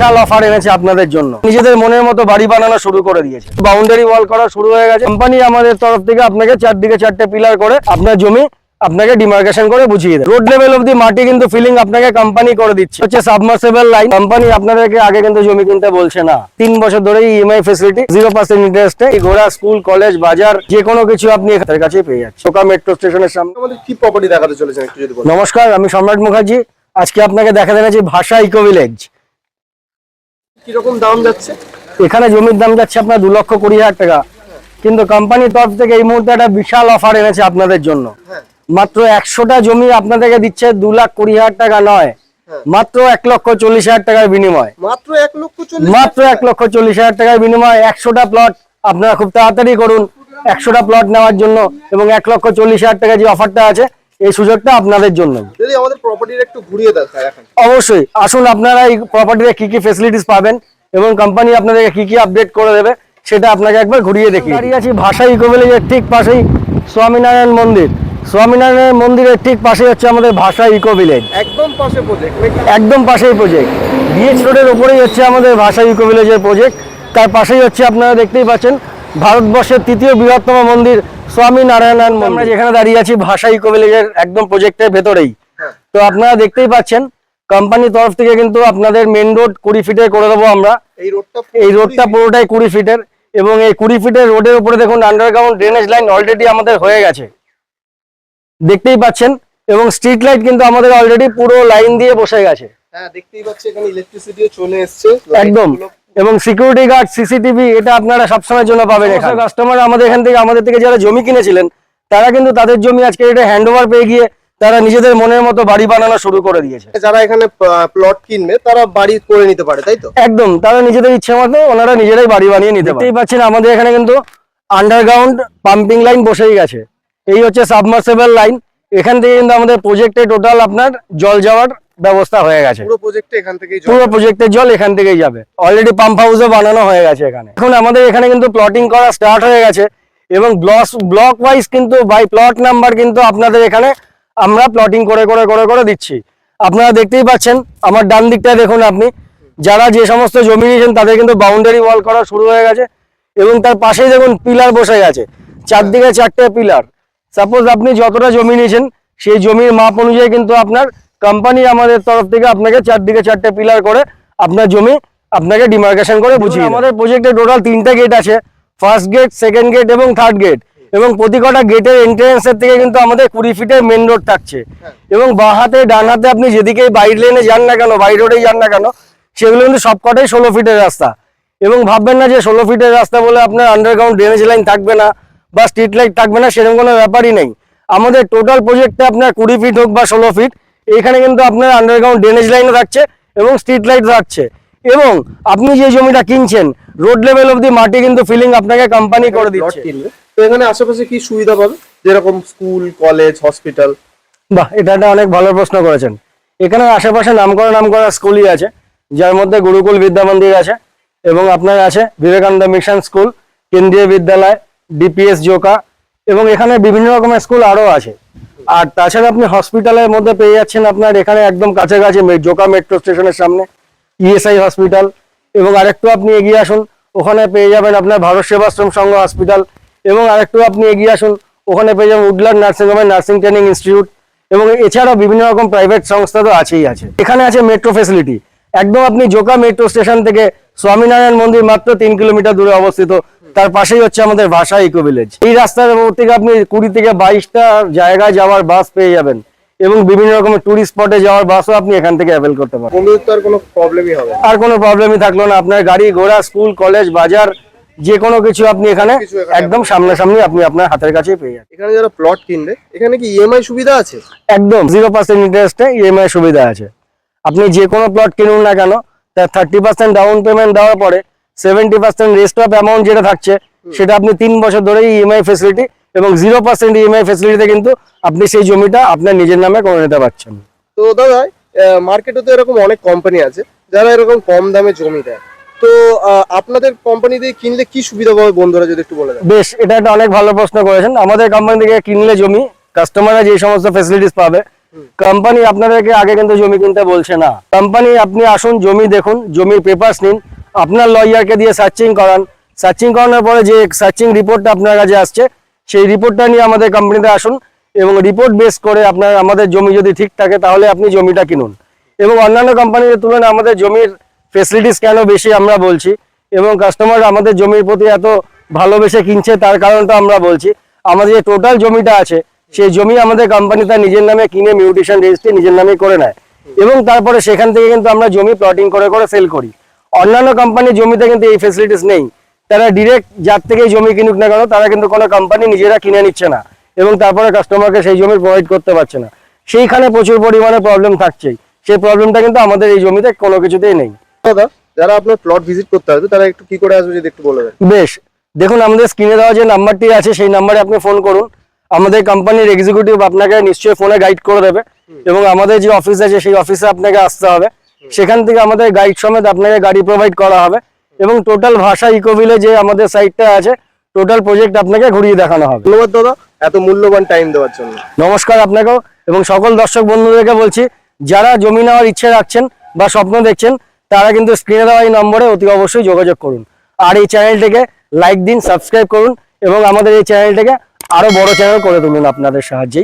বিশাল offer এনেছে আপনাদের জন্য। নিজেদের মনের মতো বাড়ি বানানো শুরু করে দিয়েছে। বাউন্ডারি ওয়াল করা শুরু হয়ে গেছে। কোম্পানি আমাদের তরফ থেকে আপনাকে চারদিকে চারটে পিলার করে আপনার জমি আপনাকে ডিমার্কেশন করে বুঝিয়ে দেয় রোড লেভেল অফ দি মাটি কিন্তু ফিলিং আপনাকে কোম্পানি করে দিচ্ছে। হচ্ছে সাবমার্সেবল লাইন কোম্পানি আপনাদেরকে আগে কিন্তু জমি কিনতে বলছে না। তিন বছর ধরে ইএমআই ফেসিলিটি জিরো পার্সেন্ট ইন্টারেস্টে ঘোড়া স্কুল কলেজ বাজার যে কোনো কিছু আপনি এখানের কাছে পেয়ে যাচ্ছেন। সোকা মেট্রো স্টেশনের সামনে। আমাদের কি প্রপার্টি দেখাতে চলেছেন একটু যদি নমস্কার আমি সম্রাট মুখার্জি। আজকে আপনাকে দেখা দেখাচ্ছি ভাষা ইকো ভিলেজ কীরকম দাম যাচ্ছে? এখানে জমির দাম যাচ্ছে আপনার দু লক্ষ কুড়ি হাজার টাকা। কিন্তু কোম্পানির তরফ থেকে এই মুহূর্তে একটা বিশাল অফার এনেছে আপনাদের জন্য। হ্যাঁ। মাত্র একশোটা জমি আপনাদেরকে দিচ্ছে দু লাখ কুড়ি হাজার টাকা নয়। হ্যাঁ। মাত্র এক লক্ষ চল্লিশ হাজার টাকার বিনিময়। মাত্র এক লক্ষ মাত্র এক লক্ষ চল্লিশ হাজার টাকার বিনিময় একশোটা প্লট আপনারা খুব তাড়াতাড়ি করুন। একশোটা প্লট নেওয়ার জন্য এবং এক লক্ষ চল্লিশ হাজার টাকা যে অফারটা আছে এই সুযোগটা আপনাদের জন্য। যদি আমাদের প্রপার্টির একটু ঘুরিয়ে দেখায় এখন। অবশ্যই আসুন আপনারা এই প্রপার্টিতে কি কি ফেসিলিটিস পাবেন এবং কোম্পানি আপনাদেরকে কি কি আপডেট করে দেবে সেটা আপনাকে একবার ঘুরিয়ে দেখি দাঁড়িয়ে আছি ভাষা ইকো ভিলেজের ঠিক পাশেই স্বামীনারায়ণ মন্দির। স্বামীনারায়ণ মন্দিরের ঠিক পাশেই হচ্ছে আমাদের ভাষা ইকো ভিলেজ একদম পাশে প্রজেক্ট একদম পাশেই প্রজেক্ট বিএচ রোডের ওপরেই হচ্ছে আমাদের ভাষা ইকো ভিলেজের প্রজেক্ট তার পাশেই হচ্ছে আপনারা দেখতেই পাচ্ছেন ভারতবর্ষের তৃতীয় বৃহত্তম মন্দির স্বামী নারায়ণ আমরা যেখানে দাঁড়িয়ে আছি ভাষা ইকো ভিলেজের একদম প্রজেক্টের ভেতরেই। হ্যাঁ। তো আপনারা দেখতেই পাচ্ছেন কোম্পানির তরফ থেকে কিন্তু আপনাদের মেন রোড কুড়ি ফিটের করে দেবো আমরা। এই রোডটা এই রোডটা পুরোটাই কুড়ি ফিটের এবং এই কুড়ি ফিটের রোডের উপরে দেখুন আন্ডারগ্রাউন্ড ড্রেনেজ লাইন অলরেডি আমাদের হয়ে গেছে। দেখতেই পাচ্ছেন এবং স্ট্রিট লাইট কিন্তু আমাদের অলরেডি পুরো লাইন দিয়ে বসে গেছে। হ্যাঁ দেখতেই পাচ্ছি এখানে ইলেকট্রিসিটিও চলে এসছে। একদম। এবং সিকিউরিটি গার্ড সিসিটিভি এটা আপনারা সবসময়ের জন্য পাবেন এখানে। কাস্টমার আমাদের এখান থেকে আমাদের থেকে যারা জমি কিনেছিলেন তারা কিন্তু তাদের জমি আজকে এটা হ্যান্ড ওভার পেয়ে গিয়ে তারা নিজেদের মনের মতো বাড়ি বানানো শুরু করে দিয়েছে। যারা এখানে প্লট কিনবে তারা বাড়ি করে নিতে পারে তাই তো? একদম তারা নিজেদের ইচ্ছে মতো ওনারা নিজেরাই বাড়ি বানিয়ে নিতে পারেন পাচ্ছেন আমাদের এখানে কিন্তু আন্ডারগ্রাউন্ড পাম্পিং লাইন বসেই গেছে। এই হচ্ছে সাবমার্সেবল লাইন এখান থেকে কিন্তু আমাদের প্রজেক্টে টোটাল আপনার জল যাওয়ার ব্যবস্থা হয়ে গেছে। পুরো প্রজেক্টে এখান থেকেই জল পুরো প্রজেক্টের জল এখান থেকেই যাবে। অলরেডি পাম্প হাউসও বানানো হয়ে গেছে এখানে। এখন আমাদের এখানে কিন্তু প্লটিং করা স্টার্ট হয়ে গেছে এবং ব্লক ব্লক ওয়াইজ কিন্তু বাই প্লট নাম্বার কিন্তু আপনাদের এখানে আমরা প্লটিং করে করে করে করে দিচ্ছি। আপনারা দেখতেই পাচ্ছেন আমার ডান দিকটা দেখুন আপনি। যারা যে সমস্ত জমি নিয়েছেন তাদের কিন্তু বাউন্ডারি ওয়াল করা শুরু হয়ে গেছে এবং তার পাশেই দেখুন পিলার বসে গেছে। চারদিকে চারটে পিলার সাপোজ আপনি যতটা জমি নিয়েছেন সেই জমির মাপ অনুযায়ী কিন্তু আপনার কোম্পানি আমাদের তরফ থেকে আপনাকে চারদিকে চারটে পিলার করে আপনার জমি আপনাকে ডিমার্কেশন করে বুঝিয়ে আমাদের প্রজেক্টে টোটাল তিনটে গেট আছে। ফার্স্ট গেট সেকেন্ড গেট এবং থার্ড গেট এবং প্রতি কটা গেটের এন্ট্রেন্সের থেকে কিন্তু আমাদের কুড়ি ফিটের মেন রোড থাকছে। এবং বাঁ হাতে ডান হাতে আপনি যেদিকেই বাইর লেনে যান না কেন বাই রোডেই যান না কেন সেগুলো কিন্তু সবকটাই ষোলো ফিটের রাস্তা। এবং ভাববেন না যে ষোলো ফিটের রাস্তা বলে আপনার আন্ডারগ্রাউন্ড ড্রেনেজ লাইন থাকবে না বা স্ট্রিট লাইট থাকবে না সেরকম কোনো ব্যাপারই নেই। আমাদের টোটাল প্রজেক্টে আপনার কুড়ি ফিট হোক বা ষোলো ফিট এখানে কিন্তু আপনার আন্ডারগ্রাউন্ড ড্রেনেজ লাইনও থাকছে এবং স্ট্রিট লাইট থাকছে। এবং আপনি যে জমিটা কিনছেন রোড লেভেল অব্দি মাটি কিন্তু ফিলিং আপনাকে কোম্পানি করে দিচ্ছে। তো এখানে আশেপাশে কি সুবিধা পাবে? যেরকম স্কুল কলেজ হসপিটাল বাহ এটা একটা অনেক ভালো প্রশ্ন করেছেন। এখানে আশেপাশে নাম করা নাম করা স্কুলই আছে যার মধ্যে গুরুকুল বিদ্যা মন্দির আছে এবং আপনার আছে বিবেকানন্দ মিশন স্কুল কেন্দ্রীয় বিদ্যালয় ডিপিএস জোকা এবং এখানে বিভিন্ন রকমের স্কুল আরও আছে। আর তাছাড়া আপনি হসপিটালের মধ্যে পেয়ে যাচ্ছেন আপনার এখানে একদম কাছাকাছি জোকা মেট্রো স্টেশনের সামনে ইএসআই হসপিটাল এবং আরেকটু আপনি এগিয়ে আসুন, ওখানে পেয়ে যাবেন আপনার ভারত সেবাশ্রম সংঘ হসপিটাল এবং আরেকটু আপনি এগিয়ে আসুন, ওখানে পেয়ে যাবেন উডলার নার্সিং হোমের নার্সিং ট্রেনিং ইনস্টিটিউট। এবং এছাড়াও বিভিন্ন রকম প্রাইভেট সংস্থা তো আছেই আছে। এখানে আছে মেট্রো ফেসিলিটি একদম আপনি জোকা মেট্রো স্টেশন থেকে স্বামীনারায়ণ মন্দির মাত্র তিন কিলোমিটার দূরে অবস্থিত। তার পাশেই হচ্ছে আমাদের ভাষা ইকো ভিলেজ এই রাস্তার থেকে আপনি কুড়ি থেকে বাইশটা জায়গায় যাওয়ার বাস পেয়ে যাবেন এবং বিভিন্ন রকমের টুরিস্ট স্পটে যাওয়ার বাসও আপনি এখান থেকে অ্যাভেল করতে পারেন আর কোনো প্রবলেমই হবে আর কোনো প্রবলেমই থাকল না। আপনার গাড়ি ঘোড়া স্কুল কলেজ বাজার যে কোনো কিছু আপনি এখানে একদম সামনাসামনি আপনি আপনার হাতের কাছেই পেয়ে যাবেন। এখানে যারা প্লট কিনবে এখানে কি ইএমআই সুবিধা আছে? একদম জিরো পার্সেন্ট ইন্টারেস্টে ইএমআই সুবিধা আছে। আপনি যে কোনো প্লট কিনুন না কেন তার থার্টি পার্সেন্ট ডাউন পেমেন্ট দেওয়ার পরে seventy percent rest of amount যেটা থাকছে সেটা আপনি তিন বছর ধরে ইএমআই ফেসিলিটি এবং জিরো পার্সেন্ট ইএমআই ফেসিলিটিতে কিন্তু আপনি সেই জমিটা আপনার নিজের নামে করে নিতে পারছেন। তো দাদা মার্কেটে তো এরকম অনেক কোম্পানি আছে যারা এরকম কম দামে জমি দেয়। তো আপনাদের কোম্পানি দিয়ে কিনলে কি সুবিধা পাবে বন্ধুরা যদি একটু বলে দেন? বেশ এটা একটা অনেক ভালো প্রশ্ন করেছেন। আমাদের কোম্পানি থেকে কিনলে জমি কাস্টমাররা যে সমস্ত ফেসিলিটিস পাবে কোম্পানি আপনাদেরকে আগে কিন্তু জমি কিনতে বলছে না। কোম্পানি আপনি আসুন জমি দেখুন জমির পেপারস নিন আপনার লয়ারকে দিয়ে সার্চিং করান। সার্চিং করানোর পরে যে সার্চিং রিপোর্টটা আপনার কাছে আসছে, সেই রিপোর্টটা নিয়ে আমাদের কোম্পানিতে আসুন এবং রিপোর্ট বেস করে আপনার, আমাদের জমি যদি ঠিক থাকে তাহলে আপনি জমিটা কিনুন। এবং অন্যান্য কোম্পানির তুলনায় আমাদের জমির ফেসিলিটিস কেন বেশি আমরা বলছি, এবং কাস্টমার আমাদের জমির প্রতি এত ভালোবেসে কিনছে তার কারণটা আমরা বলছি। আমাদের যে টোটাল জমিটা আছে, সেই জমি আমাদের কোম্পানি তার নিজের নামে কিনে মিউটেশন রেজিস্ট্রি নিজের নামে করে নেয়। এবং তারপরে সেখান থেকে কিন্তু আমরা জমি প্লটিং করে করে সেল করি। অন্যান্য কোম্পানির জমিতে কিন্তু এই ফেসিলিটিস নেই। তারা ডিরেক্ট যার থেকে জমি কিনুক না কেন তারা কিন্তু কোনো কোম্পানি নিজেরা কিনে নিচ্ছে না এবং তারপরে কাস্টমারকে সেই জমি প্রোভাইড করতে পারছে না। সেইখানে প্রচুর পরিমাণে প্রবলেম থাকছেই। সেই প্রবলেমটা কিন্তু আমাদের এই জমিতে কোনো কিছুতেই নেই। দাদা যারা আপনার প্লট ভিজিট করতে হবে তারা একটু কি করে আসবে যদি একটু বলে দেন? বেশ দেখুন আমাদের স্ক্রিনে দেওয়া যে নাম্বারটি আছে সেই নাম্বারে আপনি ফোন করুন। আমাদের কোম্পানির এক্সিকিউটিভ আপনাকে নিশ্চয়ই ফোনে গাইড করে দেবে। এবং আমাদের যে অফিস আছে সেই অফিসে আপনাকে আসতে হবে। সেখান থেকে আমাদের গাইড সমেত আপনাকে গাড়ি প্রোভাইড করা হবে এবং টোটাল ভাষা ইকোভিলে যে আমাদের সাইটটা আছে টোটাল প্রজেক্ট আপনাকে ঘুরিয়ে দেখানো হবে। ধন্যবাদ দাদা এত মূল্যবান টাইম দেওয়ার জন্য। নমস্কার আপনাকেও এবং সকল দর্শক বন্ধুদেরকে বলছি যারা জমি নেওয়ার ইচ্ছে রাখছেন বা স্বপ্ন দেখছেন তারা কিন্তু স্ক্রিনে দেওয়া এই নম্বরে অতি অবশ্যই যোগাযোগ করুন। আর এই চ্যানেলটিকে লাইক দিন সাবস্ক্রাইব করুন এবং আমাদের এই চ্যানেলটিকে আরও বড় চ্যানেল করে তুলুন আপনাদের সাহায্যেই।